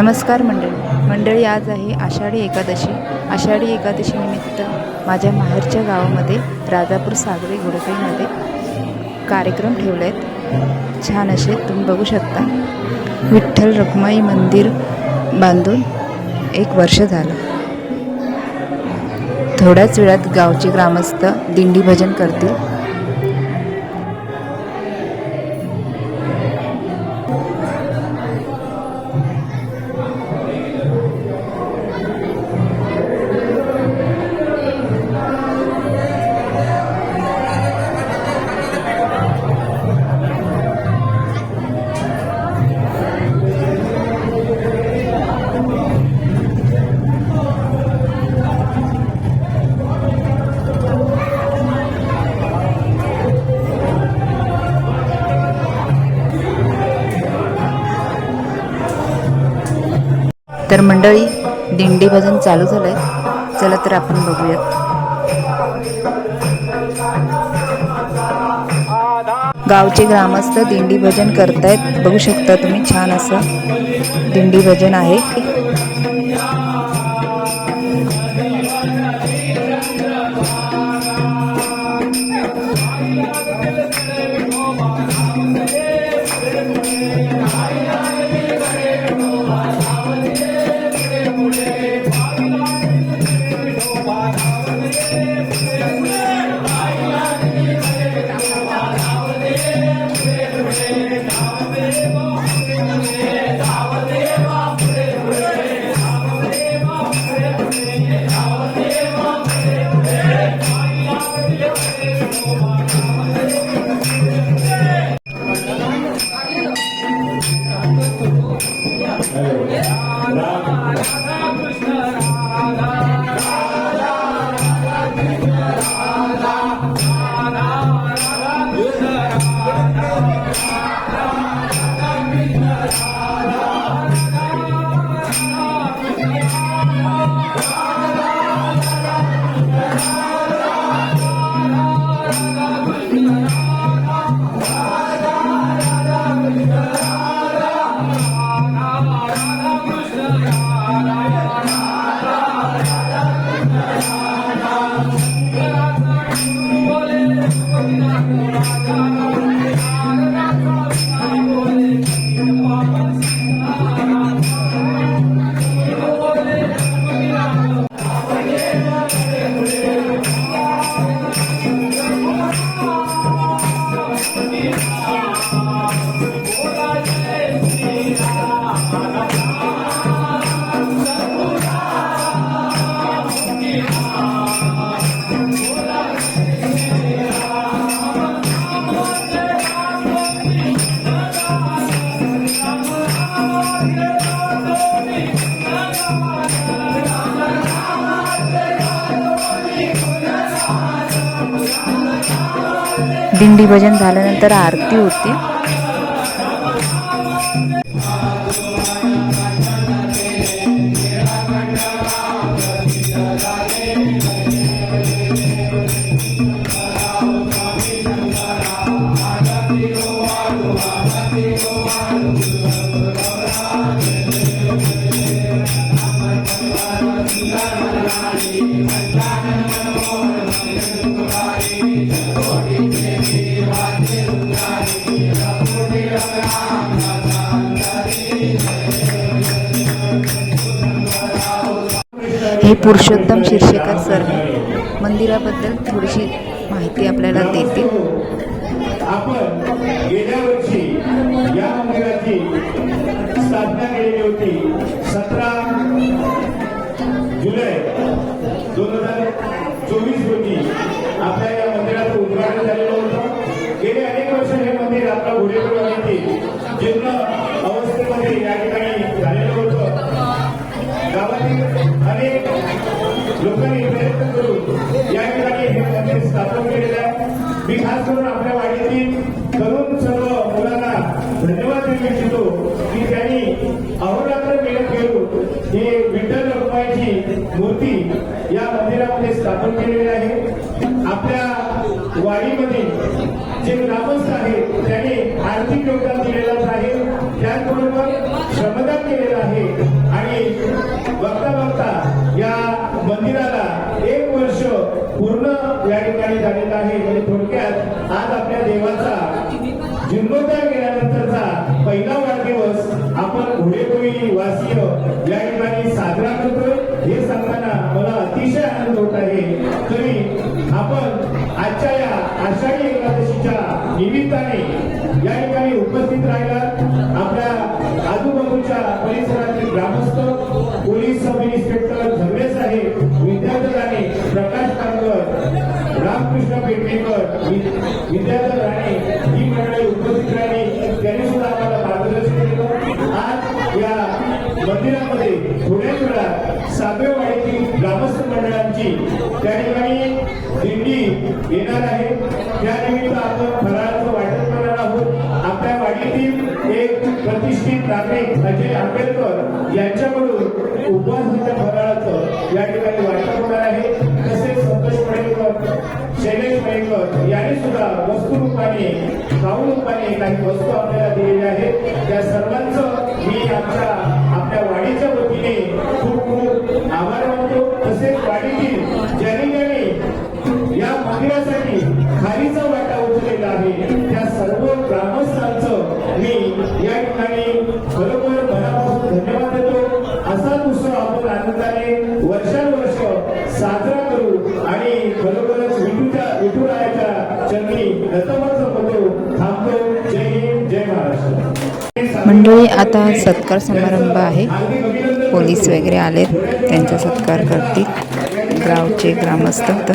नमस्कार मंडळी. मंडळी आज आहे आषाढी एकादशी. आषाढी एकादशीनिमित्त माझ्या माहेरच्या गावामध्ये राजापूर सागरी गुडकईमध्ये कार्यक्रम ठेवले आहेत छान असे तुम्ही बघू शकता. विठ्ठल रखुमाई मंदिर बांधून एक वर्ष झालं. थोड्याच वेळात गावचे ग्रामस्थ दिंडी भजन करतील. तर मंडळी दिंडी भजन चालू झालंय. चला तर आपण बघूयात गावचे ग्रामस्थ दिंडी भजन करतायत. बघू शकता तुम्ही छान असं दिंडी भजन आहे. दिंडी भजन झाल्यानंतर आरती होती. हे पुरुषोत्तम शिर्षेकर सर मंदिराबद्दल थोडीशी माहिती आपल्याला देतील. आपण गेल्या वर्षी या मंदिराची साधना केलेली होती. सतरा मी खास करून आपल्या वाडीतील तरुण सर्व मुलांना धन्यवाद देऊ इच्छितो की त्यांनी अहोरात्र मेहनत घेऊन ही विठ्ठल रुपयाची मूर्ती या मंदिरामध्ये स्थापन केलेली आहे. आपल्या वाडीमध्ये जे ग्रामस्थ आहेत त्यांनी आर्थिक योगदान दिलेलंच आहे. त्याचबरोबर श्रमदान केलेलं आहे. आहे. म्हणजे थोडक्यात आज आपल्या देवाचा जीर्णोद्धार केल्यानंतरचा पहिला वाढदिवस आपण घोडेकोळी वासीय या ठिकाणी साजरा करतोय हे सांगताना मला अतिशय आनंद होत आहे. तरी आपण आजच्या या आषाढी एकादशीच्या निमित्ताने या मंदिरामध्ये थोड्याच वेळात साबेवाडीतील ग्रामस्थ मंडळांची त्या ठिकाणी दिंडी येणार आहे. त्यानिमित्त आपण फराळाचं वाटप करणार आहोत. आपल्या वाडीतील एक प्रतिष्ठित नागरिक अजय आंबेडकर यांच्याकडून उपवासाच्या फराळाचं या ठिकाणी वाटप होणार आहे. तसेच संतोष मडेकर शैलेश मडेकर यांनी वस्तू रूपाने खाऊ रूपाने काही वस्तू आपल्याला दिलेल्या आहेत. त्या सर्वांचं मी आमच्या आपल्या मंडळी आता सत्कार समारंभ आहे. पोलीस वगैरे आलेत. त्यांचा सत्कार करतील. गावचे ग्रामस्थ. तर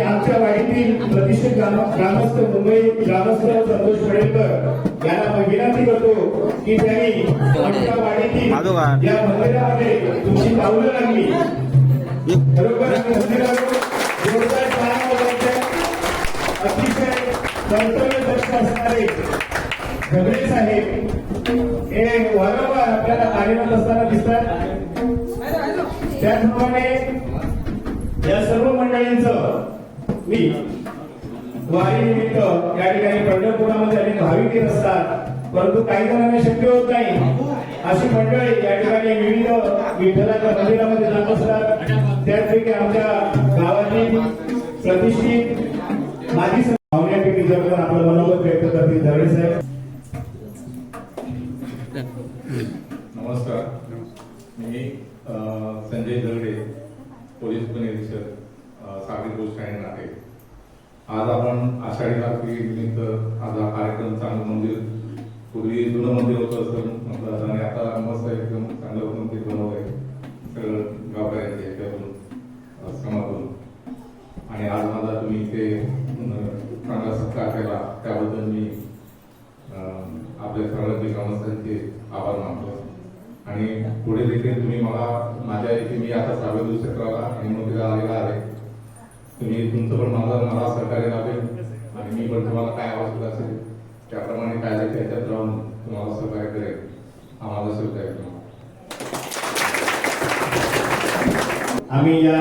आमच्या वाडीतील प्रतिष्ठित ग्रामस्थ मुंबई ग्रामस्थ संतोष पडेकर यांना विनंती करतो की त्यांनी आमच्या वाडीतील या मंदिरामध्ये तुमची पावलं लागली बरोबर मंदिरावर कर्तव्यदक्ष असणारे झगडे साहेब हे वारंवार आपल्याला कार्यरत असताना दिसतात. त्याचप्रमाणे या सर्व मंडळींचं मी वारी निमित्त या ठिकाणी पंढरपुरामध्ये अनेक भाविक येत असतात. परंतु काही जणांना शक्य होत नाही. अशी मंडळी या ठिकाणी विविध विठ्ठलाच्या मंदिरामध्ये जात असतात. त्यापैकी आमच्या गावातील प्रतिष्ठित माजी सं- आपलं मनोगत व्यक्त करतील. दरडे साहेब. नमस्कार. मी संजय दगडे पोलीस उपनिरीक्षक सागरी पोलीस स्टँड आहे. आज आपण आषाढी रात्री निमित्त आज हा कार्यक्रम चांगलं मंदिर पूर्वी जुनं मंदिर होतं असं म्हटलं आणि आता मस्त एकदम चांगलं मंदिर बनवलं आहे सगळं गावकऱ्यांच्या ह्याच्यातून अ, श्रमातून आणि आज माझा तुम्ही इथे अ, चांगला सत्कार केला त्याबद्दल मी अ, आपल्या सर्वांचे ग्रामस्थांचे आभार मानतो आणि पुढे देखील तुम्ही मला माझ्या इथे मी आता सहाव्या दुसऱ्याला आणि नोकरीला आलेला आहे तुम्ही पण मला मला सहकार्य लाभेल आणि मी पण तुम्हाला काय आवश्यक असेल त्याप्रमाणे काय आहे त्याच्यात राहून तुम्हाला सहकार्य करेल. हा माझा सहकार्य तुम्हाला आम्ही या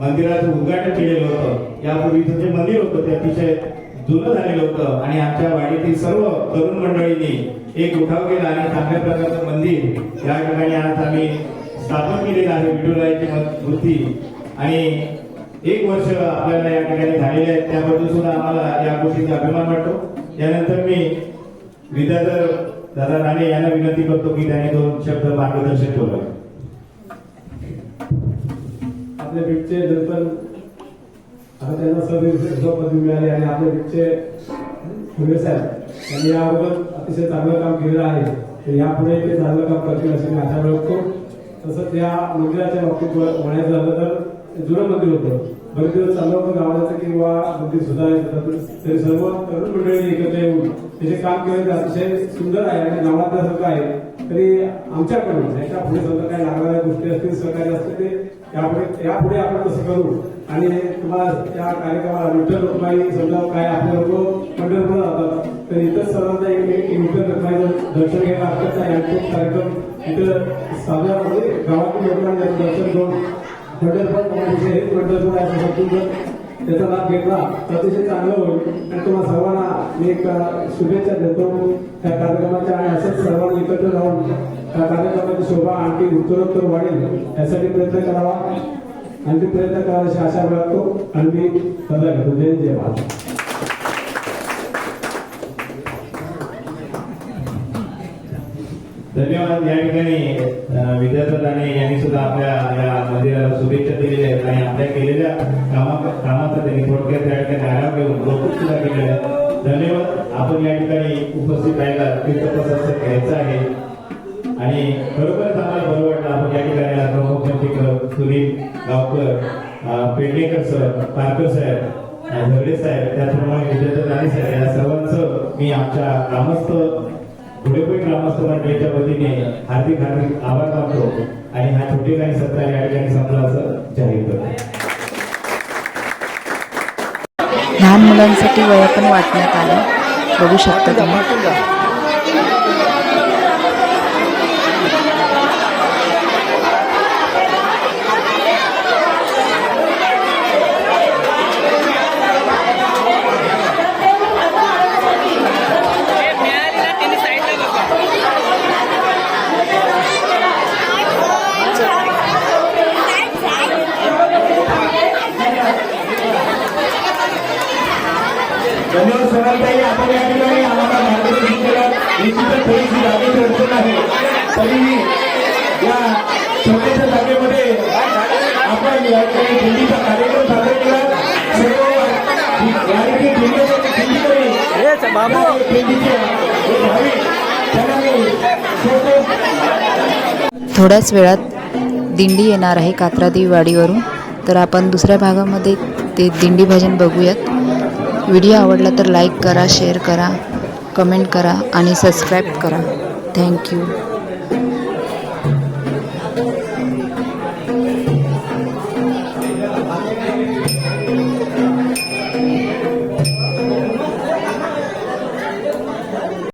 मंदिराचं उद्घाटन केलेलं होतं. यापूर्वीचं जे मंदिर होतं ते अतिशय जुनं झालेलं होतं. आणि आमच्या वाडीतील सर्व तरुण मंडळींनी एक उठाव केला आणि चांगल्या प्रकारचं मंदिर या ठिकाणी आज आम्ही स्थापन केलेलं आहे. विठुरायाची मूर्ती. आणि एक वर्ष आपल्याला या ठिकाणी झालेले आहेत त्याबद्दल सुद्धा आम्हाला या गोष्टीचा अभिमान वाटतो. त्यानंतर मी विद्याधर दादा राणे यांना विनंती करतो की त्यांनी दोन शब्द मार्गदर्शन बोलावे आपल्या बीटचे दर्पण आता त्यांना सर्व पदवी मिळाली आणि आपल्या बीटचे फुले साहेब या अगोदर अतिशय चांगलं काम केलेलं आहे. तर यापुढे ते चांगलं काम करतील अशी मी आशा बाळगतो. तसंच या मंदिराच्या बाबतीत म्हणायचं झालं तर जुनं मंदिर होतं बरेच दिवस चाललं होतं गावाचं किंवा मंदिर सुधारायचं तरी सर्व तरुण मंडळी एकत्र येऊन त्याचे काम केलं ते अतिशय सुंदर आहे आणि गावातल्यासारखं आहे. तरी आमच्याकडून म्हणजे याच्यापुढे समजा काही लागणाऱ्या गोष्टी असतील सहकार्य असतील ते यापुढे यापुढे आपण तसं करू. आणि तुम्हाला त्या कार्यक्रमाला विठ्ठल रुक्माई समजा काय आपले लोक पंढरपूर जातात तर इथं सर्वांना एक विठ्ठल रुक्माईचं दर्शन घ्यायला असतात कार्यक्रम इथं साध्या म्हणजे गावातील लोकांना दर्शन घेऊन त्याचा लाभ घेतला अतिशय चांगलं होईल. आणि तुम्हाला सर्वांना मी एक शुभेच्छा देतो. त्या कार्यक्रमाच्या आणि असंच सर्वांनी एकत्र राहून त्या कार्यक्रमाची शोभा आणखी उत्तरोत्तर वाढेल यासाठी प्रयत्न करावा. आणखी प्रयत्न करावा अशी आशा बाळगतो आणि मी सदा घेतो जय जय भारत धन्यवाद. या ठिकाणी अ, विद्यार्थ्यांनी यांनी सुद्धा आपल्या या मंदिराला शुभेच्छा दिलेल्या आहेत आणि आपल्या केलेल्या कामा कामाचा त्यांनी थोडक्यात त्या ठिकाणी आराम घेऊन कौतुक सुद्धा केलेलं आहे. धन्यवाद. आपण या ठिकाणी उपस्थित राहिला. तीर्थप्रसाद घ्यायचा आहे. आणि खरोखरच आम्हाला बरं वाटलं. आपण या ठिकाणी आज प्रमुख सुनील गावकर पेडणेकर सर पारकर साहेब अ, झगडे साहेब त्याचप्रमाणे विद्यार्थी राणे साहेब या सर्वांचं मी आमच्या ग्रामस्थ पुढेपण ग्रामस्थ मंडळीच्या वतीने हार्दिक हार्दिक आभार मानतो आणि हा छोटे काही सत्कार या ठिकाणी संपला असं जाहीर करतो. लहान मुलांसाठी वया पण वाटण्यात आलं. बघू शकता तुम्ही. थोडीशी जागेची अडचण आहे तरी या छोट्याशा जागेमध्ये आपण या ठिकाणी दिंडीचा कार्यक्रम साजरा केला. सर्व या ठिकाणी थोड्याच वेळात दिंडी येणार आहे कात्रादेवी वाडीवरून. तर आपण दुसऱ्या भागामध्ये ते दिंडी भजन बघूयात. व्हिडिओ आवडला तर लाईक करा शेअर करा. कमेंट करा आणि सबस्क्राईब करा. थँक्यू.